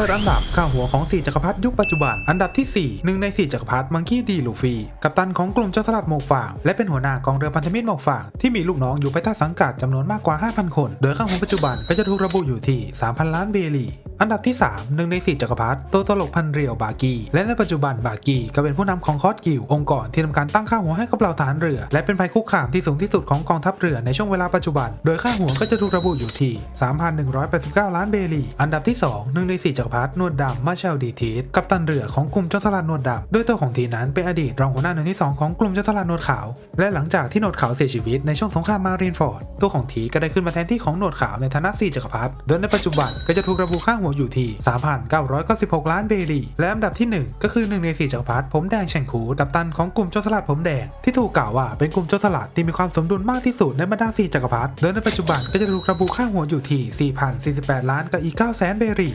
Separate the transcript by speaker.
Speaker 1: จัดอันดับข่าหัวของ 4 จักรพรรดิยุคปัจจุบัน อันดับที่4หนึ่งใน 4 จักรพรรดิมังคีดีลูฟี่กัปตันของกลุ่มเจ้าสลัดหมวกฟางและเป็นหัวหน้ากองเรือพันธมิตรหมวกฟางที่มีลูกน้องอยู่ภายใต้สังกัดจำนวนมากกว่า 5,000 คน โดยข้าหัวปัจจุบันก็จะถูกระบุอยู่ที่ 3,000 ล้านเบลี อันดับที่ 3 หนึ่งใน4จักรพรรดิตัวตลกพันเรียวบากีและในปัจจุบันบากีก็เป็นผู้นำของคอสกิลองค์กรที่ทำการตั้งค่าหัวให้กับเหล่าทหารเรือ และเป็นภัยคุกคามที่สูงที่สุดของกองทัพเรือในช่วงเวลาปัจจุบัน โดยค่าหัวก็จะถูกระบุอยู่ที่ 3,189 ล้านเบลีอันดับที่ 2 หนึ่งใน4จักรพรรดินวดดำมาเชลดีทีสกัปตันเรือของกลุ่มเจ้าสลัดนวดดำด้วยตัวของทีนั้นเป็นอดีตรองหัวหน้าหน่วยที่2ของกลุ่มเจ้าสลัดนวดขาว และหลังจากที่หนวดขาวเสียชีวิตในช่วงสงครามมารีนฟอร์ดตัวของทีก็ได้ขึ้นมาแทนที่ของหนวดขาวในฐานะ4จักรพรรดิโดยในปัจจุบันก็จะถูกระบุค่าหัวอยู่ที่ 3,996 ล้านเบรีและอันดับที่ 1 ก็คือหนึ่งใน 4จักรพรรดิผมแดงแฉ่งคูกัปตันของกลุ่มโจรสลัดผมแดง ที่ถูกกล่าวว่าเป็นกลุ่มโจรสลัดที่มีความสมดุลมากที่สุดในบรรดา4จักรพรรดิโดยในปัจจุบันก็จะถูกระบุค่าหัวอยู่ที่ 4,048 ล้านกับอีก9แสนเบรี